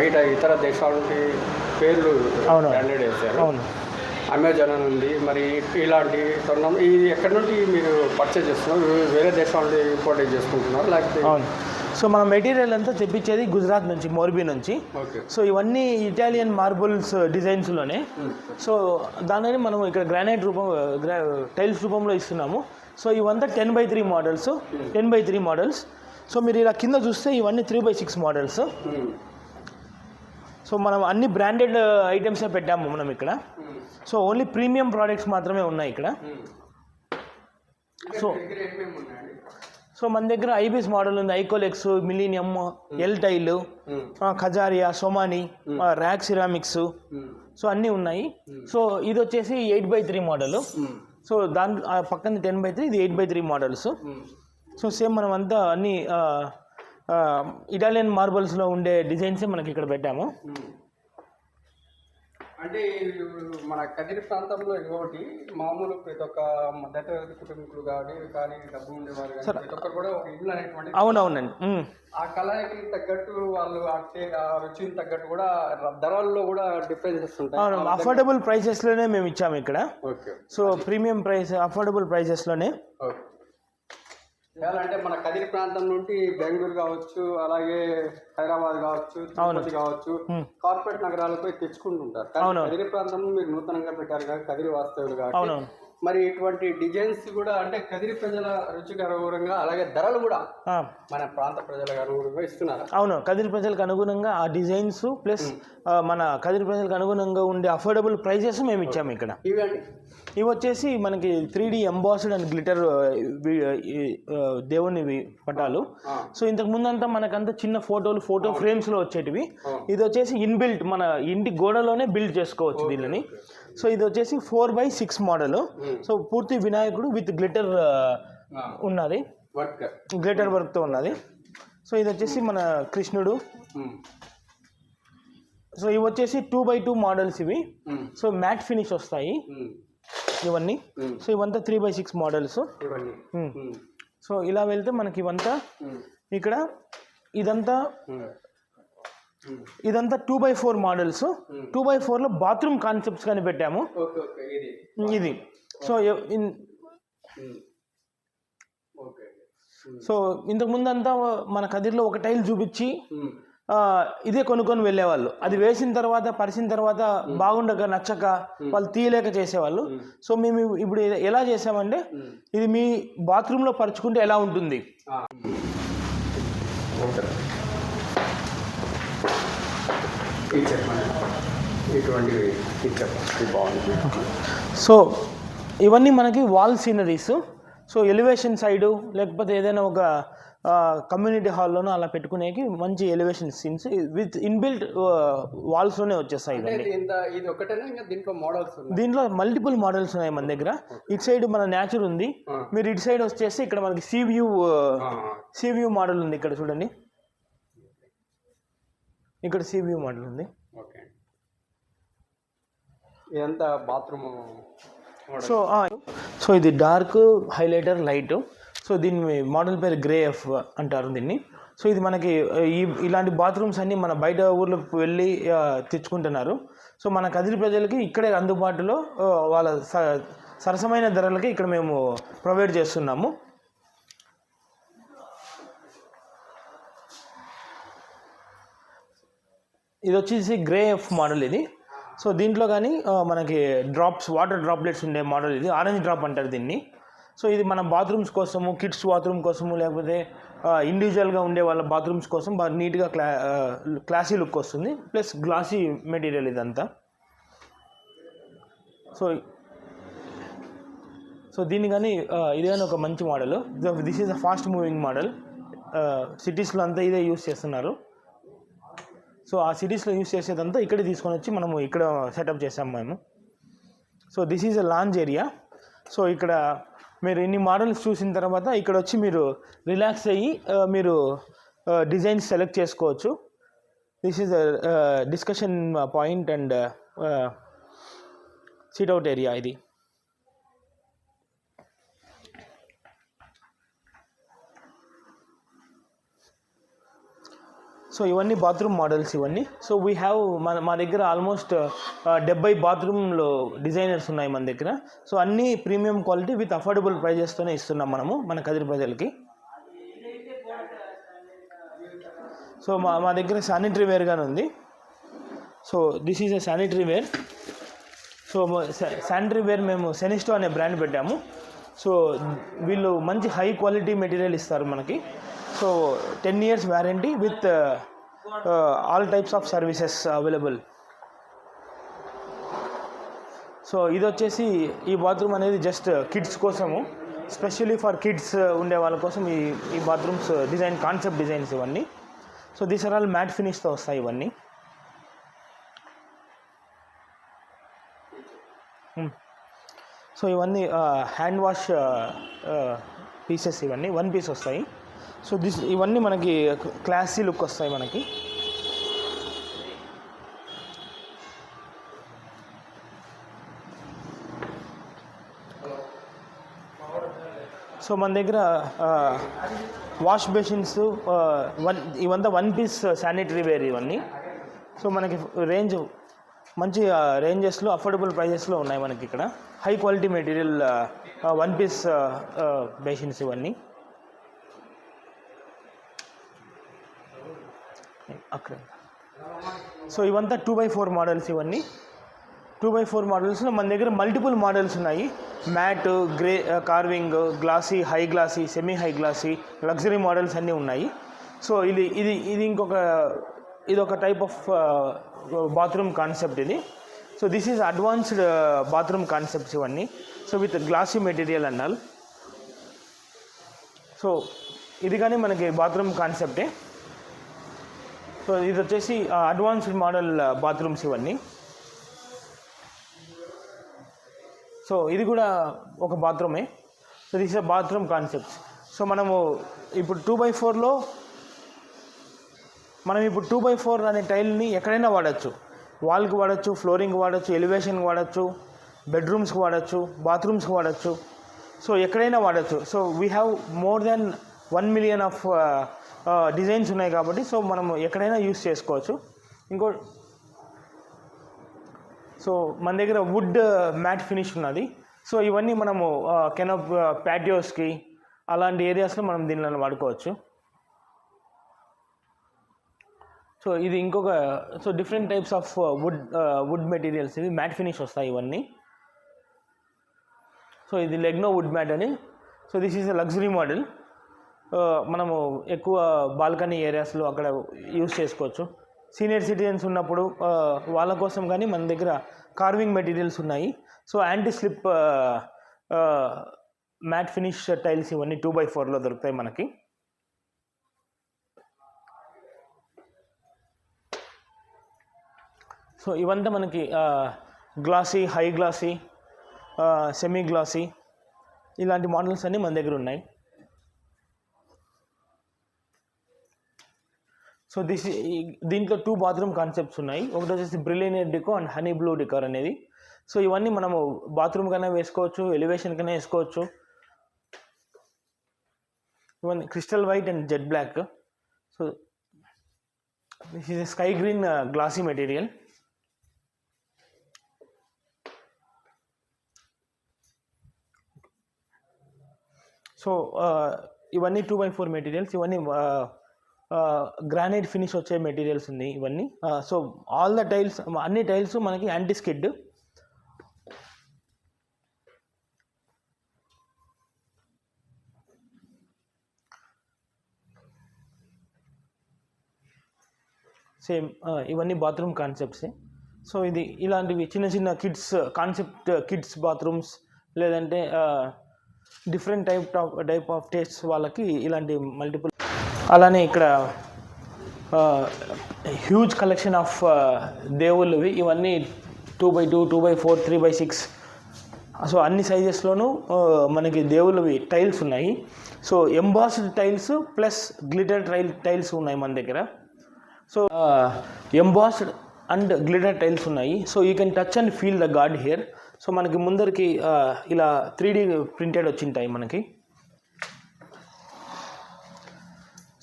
బయట ఇతర దేశాలకి పేర్లు అవును. బ్రాండెడ్ వేశారు అవును. అమెజాన్ అని ఉంది. మరి ఇలాంటి తరుణం ఇది ఎక్కడి నుండి మీరు పర్చేజ్ చేస్తున్నారు? వేరే దేశాల నుండి ఇంపోర్ట్ చేసుకుంటున్నారు? లేకపోతే అవును. సో మన మెటీరియల్ అంతా తెప్పించేది గుజరాత్ నుంచి మోర్బీ నుంచి. సో ఇవన్నీ ఇటాలియన్ మార్బుల్స్ డిజైన్స్లోనే సో దానిని మనం ఇక్కడ గ్రానైట్ రూపం టైల్స్ రూపంలో ఇస్తున్నాము. సో ఇవంతా ten by three models ten by three models so మీరు ఇలా కింద చూస్తే ఇవన్నీ three by six models so మనం అన్ని బ్రాండెడ్ ఐటమ్సే uh, పెట్టాము మనం ఇక్కడ. సో ఓన్లీ ప్రీమియం ప్రోడక్ట్స్ మాత్రమే ఉన్నాయి ఇక్కడ. సో సో మన దగ్గర ఐబీస్ మోడల్ ఉంది. ఐకోలెక్స్ millennium L tile Kajaria Somany RAK ceramics so అన్నీ ఉన్నాయి. సో ఇది వచ్చేసి eight by three model so దాని ఆ పక్కన టెన్ బై త్రీ ఇది eight by three models so same మనం అంతా అన్ని ఇటాలియన్ మార్బల్స్లో ఉండే డిజైన్సే మనకి ఇక్కడ పెట్టాము. అంటే మన కదిరి ప్రాంతంలో ఇంకొకటి మామూలు ప్రతి ఒక్క మధ్యతరగతి కుటుంబీకులు కానీ కానీ డబ్బు ఉండేవారు కానీ ప్రతి ఒక్కరు కూడా ఒక ఇల్లు అనేటువంటి అవునవునండి. ఆ కళకి తగ్గట్టు వాళ్ళు అంటే ఆ రుచికి తగ్గట్టు కూడా ధరల్లో కూడా డిఫరెన్సెస్ ఉంటాయి అఫోర్డబుల్ ప్రైసెస్లోనే మేము ఇచ్చాము ఇక్కడ. Okay. So premium price affordable ప్రైసెస్లోనే okay. అంటే మన కదిరి ప్రాంతం నుండి బెంగళూరు కావచ్చు అలాగే హైదరాబాద్ కావచ్చు తిరుపతి కావచ్చు కార్పొరేట్ నగరాలకు తెచ్చుకుంటుంటారు. కదిరి ప్రాంతం మీరు నూతనంగా పెట్టారు కదా కదిరి వాస్తవులు కాబట్టి మరి ఇటువంటి డిజైన్స్ కూడా అంటే కదిరి ప్రజల రుచికి అనుగుణంగా అలాగే ధరలు కూడా మన ప్రాంత ప్రజలకు అనుగుణంగా ఇస్తున్నారు. అవును కదిరి ప్రజలకు అనుగుణంగా ఆ డిజైన్స్ ప్లస్ మన కదిరి ప్రజలకు అనుగుణంగా ఉండే అఫోర్డబుల్ ప్రైజెస్ మేము ఇచ్చాము ఇక్కడ. ఇవి వచ్చేసి మనకి three D embossed and glitter దేవుని పటాలు. సో ఇంతకు ముందంతా మనకంతా చిన్న ఫోటోలు ఫోటో ఫ్రేమ్స్లో వచ్చేటివి. ఇది వచ్చేసి ఇన్బిల్ట్ మన ఇంటి గోడలోనే బిల్డ్ చేసుకోవచ్చు దీనిని. సో ఇది వచ్చేసి four by six model so పూర్తి వినాయకుడు విత్ గ్లిటర్. ఉన్నది వర్క్ గ్లిటర్ వర్క్తో ఉన్నది సో ఇది వచ్చేసి మన కృష్ణుడు ఉమ్. సో ఇవి వచ్చేసి టూ బై టూ మోడల్స్ ఇవి ఉమ్. సో మ్యాట్ ఫినిష్ వస్తాయి. ఇవన్నీ. సో ఇవంతా three by six models. So ఇలా వెళ్తే మనకి ఇవంతా. ఇక్కడ ఇదంతా. ఇదంతా two by four models two by ఫోర్లో బాత్రూమ్ కాన్సెప్ట్స్ కానీ పెట్టాము ఓకే ఓకే ఇది. ఇది. సో. ఓకే సో ఇంతకు ముందు అంతా మన కదిరిలో ఒక టైల్ చూపించి ఇదే కొనుక్కొని వెళ్ళేవాళ్ళు. అది వేసిన తర్వాత పరిచిన తర్వాత బాగుండక నచ్చక వాళ్ళు తీయలేక చేసేవాళ్ళు. సో మేము ఇప్పుడు ఎలా చేసామంటే ఇది మీ బాత్రూంలో పరుచుకుంటే ఎలా ఉంటుంది. ఓకే ఇది చెప్పండి ఇటువంటివి ఇది చెప్పండి ఇది బాగుంది సో ఇవన్నీ మనకి wall sceneries so elevation side లేకపోతే ఏదైనా ఒక కమ్యూనిటీ హాల్లోనో అలా పెట్టుకునేకి మంచి ఎలివేషన్ సీన్స్ విత్ ఇన్బిల్ట్ వాల్స్లోనే వచ్చేస్తాయి దీంట్లో మల్టిపుల్ మోడల్స్ ఉన్నాయి మన దగ్గర. ఇటు సైడ్ మన న్యాచుర్ ఉంది. మీరు ఇటు సైడ్ వచ్చేసి ఇక్కడ మనకి సీ వ్యూ ఆ. సీ వ్యూ మోడల్ ఉంది ఇక్కడ చూడండి. ఇక్కడ సీ వ్యూ మోడల్ ఉంది. ఓకే. ఇదంతా బాత్రూమ్ సో సో ఇది డార్క్ హైలైటర్ లైట్. సో దీని మోడల్ పేరు గ్రే ఎఫ్ అంటారు దీన్ని. సో ఇది మనకి ఈ ఇలాంటి బాత్రూమ్స్ అన్ని మన బయట ఊర్లకు వెళ్ళి తెచ్చుకుంటున్నారు. సో మన కదిరి ప్రజలకి ఇక్కడే అందుబాటులో వాళ్ళ సరసమైన ధరలకి ఇక్కడ మేము ప్రొవైడ్ చేస్తున్నాము. ఇది వచ్చేసి గ్రే ఎఫ్ మోడల్ ఇది. సో దీంట్లో కానీ మనకి డ్రాప్స్ వాటర్ డ్రాప్లెట్స్ ఉండే మోడల్ ఇది. ఆరెంజ్ డ్రాప్ అంటారు దీన్ని. సో ఇది మన బాత్రూమ్స్ కోసము కిడ్స్ బాత్రూమ్ కోసము లేకపోతే ఇండివిజువల్గా ఉండే వాళ్ళ బాత్రూమ్స్ కోసం బాగా నీట్గా క్లా క్లాసీ లుక్ వస్తుంది. ప్లస్ గ్లాసీ మెటీరియల్ ఇదంతా. సో సో దీన్ని కానీ ఇది కానీ ఒక మంచి model this is a fast moving model సిటీస్లో అంతా ఇదే యూస్ చేస్తున్నారు. సో ఆ సిటీస్లో యూస్ చేసేదంతా ఇక్కడే తీసుకొని వచ్చి మనము ఇక్కడ సెటప్ చేసాము మేము. So this is a lounge area. So ఇక్కడ మీరు ఇన్ని మోడల్స్ చూసిన తర్వాత ఇక్కడ వచ్చి మీరు రిలాక్స్ అయ్యి మీరు డిజైన్స్ సెలెక్ట్ చేసుకోవచ్చు. This is discussion point and sit out area ఇది. సో ఇవన్నీ బాత్రూమ్ మోడల్స్ ఇవన్నీ. సో వీ హ్యావ్ మన మా దగ్గర ఆల్మోస్ట్ డెబ్బై బాత్రూమ్లో డిజైనర్స్ ఉన్నాయి మన దగ్గర. సో అన్నీ ప్రీమియం క్వాలిటీ విత్ అఫోర్డబుల్ ప్రైజెస్తోనే ఇస్తున్నాం మనము మన కదిరి ప్రజలకి. సో మా మా దగ్గర శానిటరీ వేర్ కానీ ఉంది. So this is a sanitary ware so sanitary ware మేము సెనిస్టో అనే బ్రాండ్ పెట్టాము. సో వీళ్ళు మంచి హై క్వాలిటీ మెటీరియల్ ఇస్తారు మనకి. So ten years warranty with all types of services available so ఇది వచ్చేసి ఈ బాత్రూమ్ అనేది జస్ట్ కిడ్స్ uh, కోసము. స్పెషల్లీ ఫర్ కిడ్స్ ఉండే వాళ్ళ కోసం ఈ ఈ బాత్రూమ్స్ డిజైన్ కాన్సెప్ట్ డిజైన్స్ ఇవన్నీ. So these are all matt ఫినిష్తో వస్తాయి ఇవన్నీ. Hmm. సో ఇవన్నీ హ్యాండ్ వాష్ పీసెస్ ఇవన్నీ. వన్ పీస్ వస్తాయి. సో దిస్ ఇవన్నీ మనకి క్లాసీ లుక్ వస్తాయి మనకి. సో మన దగ్గర వాష్ బేసిన్స్ వన్ ఇవంతా వన్ పీస్ శానిటరీ వేర్ ఇవన్నీ. సో మనకి రేంజ్ మంచి రేంజెస్లో అఫోర్డబుల్ ప్రైజెస్లో ఉన్నాయి మనకి ఇక్కడ. High quality material one piece basins ఇవన్నీ. అక్కడ. సో ఇవంతా టూ బై ఫోర్ మోడల్స్ ఇవన్నీ. టూ బై ఫోర్ మోడల్స్లో మన దగ్గర మల్టిపుల్ మోడల్స్ ఉన్నాయి. Matt grey carving glossy high glossy semi high glossy luxury models అన్నీ ఉన్నాయి. సో ఇది ఇది ఇది ఇంకొక ఇది ఒక టైప్ ఆఫ్ బాత్రూమ్ కాన్సెప్ట్ ఇది. So this is advanced bathroom concepts ఇవన్నీ. సో విత్ గ్లాసీ మెటీరియల్ అన్నారు సో ఇది కానీ మనకి బాత్రూమ్ కాన్సెప్టే సో ఇది వచ్చేసి అడ్వాన్స్డ్ మోడల్ బాత్రూమ్స్ ఇవన్నీ. సో ఇది కూడా ఒక బాత్రూమే so this a bathroom concepts so మనము ఇప్పుడు టూ బై ఫోర్లో మనం ఇప్పుడు టూ బై ఫోర్ అనే టైల్ని ఎక్కడైనా వాడచ్చు. వాల్కి వాడచ్చు ఫ్లోరింగ్కి వాడచ్చు ఎలివేషన్కి వాడచ్చు బెడ్రూమ్స్కి వాడచ్చు బాత్రూమ్స్కి వాడచ్చు. సో ఎక్కడైనా వాడచ్చు. So we have more than one million of designs ఉన్నాయి కాబట్టి సో మనం ఎక్కడైనా యూస్ చేసుకోవచ్చు. ఇంకో సో మన దగ్గర వుడ్ మ్యాట్ ఫినిష్ ఉన్నది. సో ఇవన్నీ మనము కెన్ ప్యాటియోస్కి అలాంటి ఏరియాస్లో మనం దీనిలో వాడుకోవచ్చు. సో ఇది ఇంకొక so different types of wood wood materials ఇవి. మ్యాట్ ఫినిష్ వస్తాయి ఇవన్నీ. సో ఇది లెగ్నో వుడ్ మ్యాట్ అని. So this is a luxury model. మనము ఎక్కువ బాల్కనీ ఏరియాస్లో అక్కడ యూస్ చేసుకోవచ్చు. సీనియర్ సిటిజన్స్ ఉన్నప్పుడు వాళ్ళ కోసం కానీ మన దగ్గర కార్వింగ్ మెటీరియల్స్ ఉన్నాయి. So anti slip matt finish tiles ఇవన్నీ టూ బై ఫోర్లో దొరుకుతాయి మనకి. సో ఇవంతా మనకి glossy high glossy semi glossy ఇలాంటి మోడల్స్ అన్నీ మన దగ్గర ఉన్నాయి. సో దిస్ దీంట్లో టూ బాత్రూమ్ కాన్సెప్ట్స్ ఉన్నాయి. ఒకటి వచ్చేసి బ్రిలియనియర్ deco and honey blue decor అనేది. సో ఇవన్నీ మనము బాత్రూమ్ కన్నా వేసుకోవచ్చు ఎలివేషన్ కన్నా వేసుకోవచ్చు. ఇవన్నీ crystal white and jade black. So this is sky green uh, glossy material. So uh, ఇవన్నీ టూ బై ఫోర్ మెటీరియల్స్. ఇవన్నీ uh, గ్రానైట్ ఫినిష్ వచ్చే మెటీరియల్స్ ఉన్నాయి ఇవన్నీ. సో ఆల్ ద టైల్స్ అన్ని టైల్స్ మనకి యాంటీ స్కిడ్ సేమ్ ఇవన్నీ bathroom కాన్సెప్ట్సే so ఇది ఇలాంటివి చిన్న చిన్న కిడ్స్ కాన్సెప్ట్ కిడ్స్ బాత్రూమ్స్ లేదంటే different type of type of taste వాళ్ళకి ఇలాంటి మల్టిపుల్ అలానే ఇక్కడ హ్యూజ్ కలెక్షన్ ఆఫ్ దేవుళ్ళవి. ఇవన్నీ two by two two by four three by six so అన్ని సైజెస్లోనూ మనకి దేవుళ్ళవి టైల్స్ ఉన్నాయి. So embossed tiles plus glitter tile tiles ఉన్నాయి మన దగ్గర. So embossed and glitter tiles ఉన్నాయి. So you can touch and feel the god here so మనకి ముందరికి ఇలా త్రీ డీ ప్రింటెడ్ వచ్చింటాయి మనకి.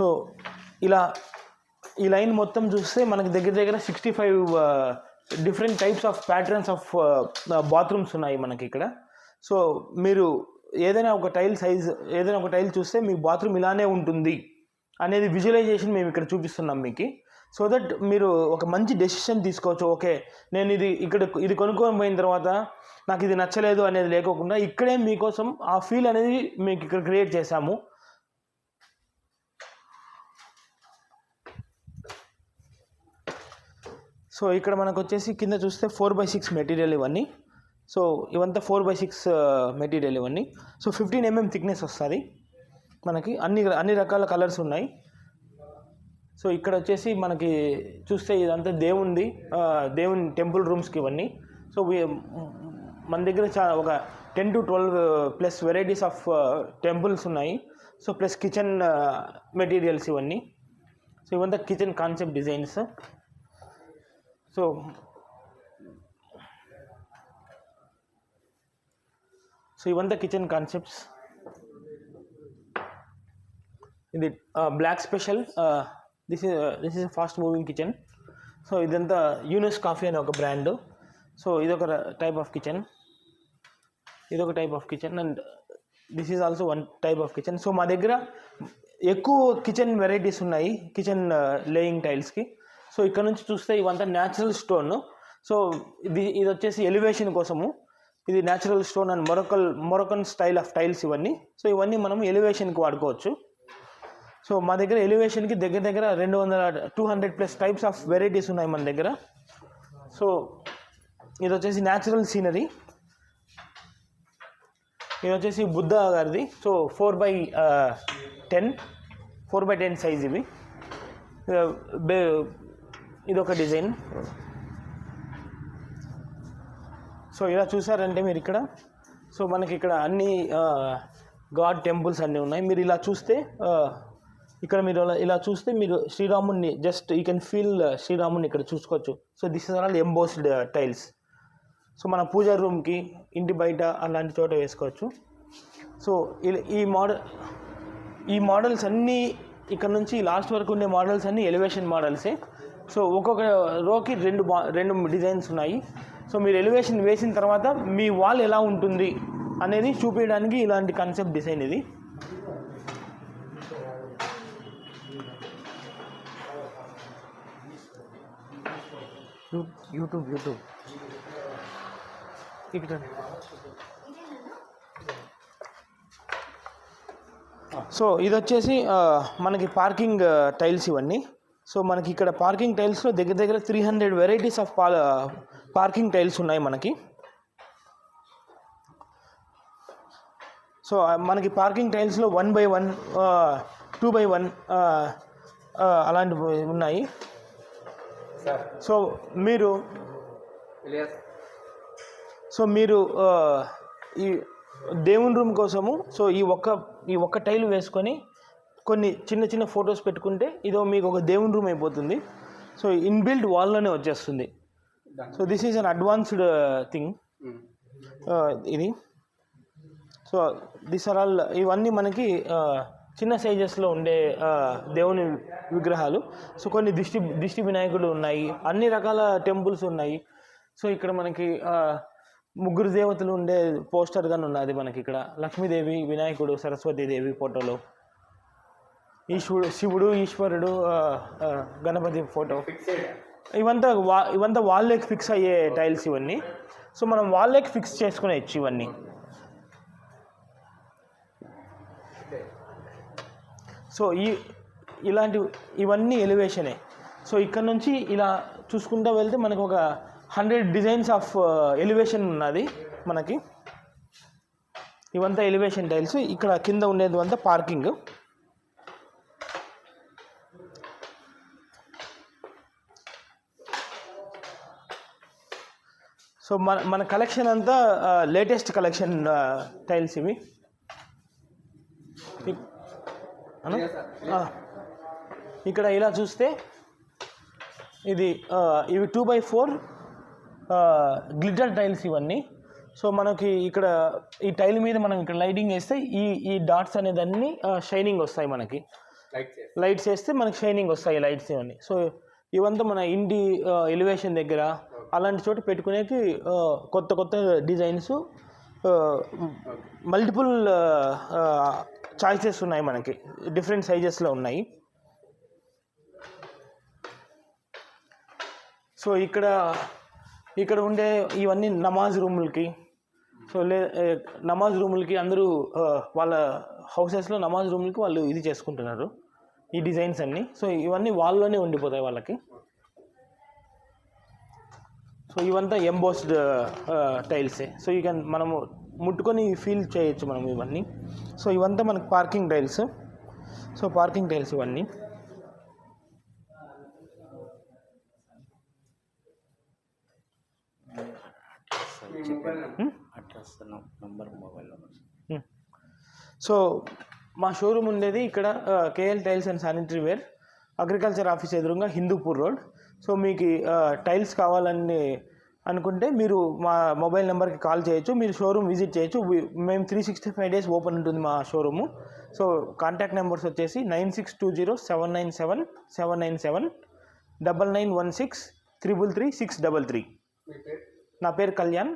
సో ఇలా ఈ లైన్ మొత్తం చూస్తే మనకి దగ్గర దగ్గర sixty five different types of patterns of bathrooms ఉన్నాయి మనకి ఇక్కడ. సో మీరు ఏదైనా ఒక టైల్ సైజ్ ఏదైనా ఒక టైల్ చూస్తే మీ బాత్రూమ్ ఇలానే ఉంటుంది అనేది విజువలైజేషన్ మేము ఇక్కడ చూపిస్తున్నాం మీకు. సో దట్ మీరు ఒక మంచి డెసిషన్ తీసుకోవచ్చు. ఓకే నేను ఇది ఇక్కడ ఇది కొనుక్కొని పోయిన తర్వాత నాకు ఇది నచ్చలేదు అనేది లేకోకుండా ఇక్కడే మీకోసం ఆ ఫీల్ అనేది మీకు ఇక్కడ క్రియేట్ చేశాము. సో ఇక్కడ మనకు వచ్చేసి కింద చూస్తే ఫోర్ బై సిక్స్ మెటీరియల్ ఇవన్నీ. సో ఇవంతా ఫోర్ బై సిక్స్ మెటీరియల్ ఇవన్నీ. సో ఫిఫ్టీన్ ఎంఎం థిక్నెస్ వస్తుంది మనకి. అన్ని అన్ని రకాల కలర్స్ ఉన్నాయి. సో ఇక్కడ వచ్చేసి మనకి చూస్తే ఇదంతా దేవుంది దేవుని టెంపుల్ రూమ్స్కి ఇవన్నీ. సో మన దగ్గర చాలా ఒక ten to twelve plus varieties of temples ఉన్నాయి. సో ప్లస్ కిచెన్ మెటీరియల్స్ ఇవన్నీ. సో ఇవంతా kitchen concept designs. So so ఇవంతా కిచెన్ కాన్సెప్ట్స్. ఇది black special this is this is fast moving kitchen. So ఇదంతా యూనిస్ కాఫీ అనే ఒక బ్రాండ్. సో ఇదొక టైప్ ఆఫ్ కిచెన్. ఇదొక type of kitchen and this is also one type of kitchen. So మా దగ్గర ఎక్కువ కిచెన్ వెరైటీస్ ఉన్నాయి కిచెన్ లేయింగ్ టైల్స్కి. సో ఇక్కడ నుంచి చూస్తే ఇవంతా న్యాచురల్ స్టోన్ సో ఇది ఇది వచ్చేసి ఎలివేషన్ కోసము. ఇది న్యాచురల్ స్టోన్ అండ్ మొరకల్ మొరకన్ స్టైల్ ఆఫ్ టైల్స్ ఇవన్నీ. సో ఇవన్నీ మనం ఎలివేషన్కి వాడుకోవచ్చు. సో మా దగ్గర ఎలివేషన్కి దగ్గర దగ్గర రెండు వందల two hundred plus types of varieties ఉన్నాయి మన దగ్గర. సో ఇది వచ్చేసి న్యాచురల్ సీనరీ ఇది వచ్చేసి బుద్ధ గారిది. So four by ten four by ten size ఇవి. ఇది ఒక డిజైన్. సో ఇలా చూసారంటే మీరు ఇక్కడ. సో మనకి ఇక్కడ అన్ని గాడ్ టెంపుల్స్ అన్నీ ఉన్నాయి. మీరు ఇలా చూస్తే ఇక్కడ మీరు ఇలా- ఇలా చూస్తే మీరు శ్రీరాముడిని జస్ట్ యూ కెన్ ఫీల్ శ్రీరాముడిని ఇక్కడ చూసుకోవచ్చు. So this is all embossed tiles so మన పూజా రూమ్కి ఇంటి బయట అలాంటి చోట వేసుకోవచ్చు. సో ఈ మోడల్ ఈ మోడల్స్ అన్నీ ఇక్కడ నుంచి లాస్ట్ వరకు ఉండే మోడల్స్ అన్నీ ఎలివేషన్ మోడల్సే సో ఒక్కొక్క రోకి రెండు మా- రెండు డిజైన్స్ ఉన్నాయి. సో మీరు ఎలివేషన్ వేసిన తర్వాత మీ వాల్ ఎలా ఉంటుంది అనేది చూపించడానికి ఇలాంటి కాన్సెప్ట్ డిజైన్ ఇది. యూట్యూబ్ యూట్యూబ్ ఇక్కడ సో ఇది వచ్చేసి మనకి పార్కింగ్ టైల్స్ ఇవన్నీ. సో మనకి ఇక్కడ పార్కింగ్ టైల్స్లో దగ్గర దగ్గర three hundred varieties of parking tiles ఉన్నాయి మనకి. సో మనకి parking టైల్స్లో one by one two by one అలాంటివి ఉన్నాయి. సో మీరు సో మీరు ఈ దేవుని రూమ్ కోసము సో ఈ ఒక్క ఈ ఒక్క టైల్ వేసుకొని కొన్ని చిన్న చిన్న ఫొటోస్ పెట్టుకుంటే ఇదో మీకు ఒక దేవుని రూమ్ అయిపోతుంది. సో ఇన్బిల్డ్ వాల్లోనే వచ్చేస్తుంది. So this is an advanced thing. ఇది. సో దిస్ ఆర్ ఆల్ ఇవన్నీ మనకి ఆ, చిన్న సైజెస్లో ఉండే ఆ, దేవుని విగ్రహాలు. సో కొన్ని దిష్టి దిష్టి వినాయకుడు ఉన్నాయి. అన్ని రకాల టెంపుల్స్ ఉన్నాయి. సో ఇక్కడ మనకి ఆ, ముగ్గురు దేవతలు ఉండే పోస్టర్ గాని ఉన్నది మనకి ఇక్కడ. లక్ష్మీదేవి వినాయకుడు సరస్వతీదేవి ఫోటోలో ఈశ్వరుడు శివుడు ఈశ్వరుడు గణపతి ఫోటో. ఇవంతా వా ఇవంతా వాల్లోకి ఫిక్స్ అయ్యే టైల్స్ ఇవన్నీ. సో మనం వాల్లోకి ఫిక్స్ చేసుకునేచ్చు ఇవన్నీ. సో ఈ ఇలాంటి ఇవన్నీ ఎలివేషనే సో ఇక్కడ నుంచి ఇలా చూసుకుంటూ వెళ్తే మనకు ఒక హండ్రెడ్ డిజైన్స్ ఆఫ్ ఎలివేషన్ ఉన్నది మనకి. ఇవంతా ఎలివేషన్ టైల్స్ ఇక్కడ కింద ఉండేది అంతా పార్కింగ్ సో మన మన కలెక్షన్ అంతా లేటెస్ట్ కలెక్షన్ టైల్స్ ఇవి. ఇక్కడ ఇలా చూస్తే ఇది ఇవి two by four glitter tiles ఇవన్నీ. సో మనకి ఇక్కడ ఈ టైల్ మీద మనం ఇక్కడ లైటింగ్ వేస్తే ఈ ఈ డాట్స్ అనేదన్నీ షైనింగ్ వస్తాయి మనకి. లైట్స్ వేస్తే మనకి షైనింగ్ వస్తాయి లైట్స్ ఇవన్నీ. సో ఇవంతా మన ఇండి ఎలివేషన్ దగ్గర అలాంటి చోట పెట్టుకునేకి కొత్త కొత్త డిజైన్స్ మల్టిపుల్ చాయిసెస్ ఉన్నాయి మనకి. డిఫరెంట్ సైజెస్లో ఉన్నాయి. సో ఇక్కడ ఇక్కడ ఉండే ఇవన్నీ నమాజ్ రూములకి. సో లే నమాజ్ రూములకి అందరూ వాళ్ళ హౌసెస్లో నమాజ్ రూములకి వాళ్ళు ఇది చేసుకుంటున్నారు. ఈ డిజైన్స్ అన్నీ. సో ఇవన్నీ వాళ్ళలోనే ఉండిపోతాయి వాళ్ళకి. సో ఇవంతా ఎంబోస్డ్ టైల్సే సో ఈ కెన్ మనము ముట్టుకొని ఫీల్ చేయొచ్చు మనం ఇవన్నీ. సో ఇవంతా మనకు parking tiles so parking tiles ఇవన్నీ. నెంబర్ మొబైల్ నెంబర్ సో మా షోరూమ్ ఉండేది ఇక్కడ KL tiles and sanitary ware agriculture office ఎదురుగా హిందూపూర్ రోడ్ సో మీకు టైల్స్ కావాలని అనుకుంటే మీరు మా మొబైల్ నెంబర్కి కాల్ చేయొచ్చు మీరు షోరూమ్ విజిట్ చేయొచ్చు. మేము three sixty five days open ఉంటుంది మా షోరూము. సో కాంటాక్ట్ నెంబర్స్ వచ్చేసి nine six two zero seven nine seven seven nine seven double nine one six triple three six double three. నా పేరు కళ్యాణ్.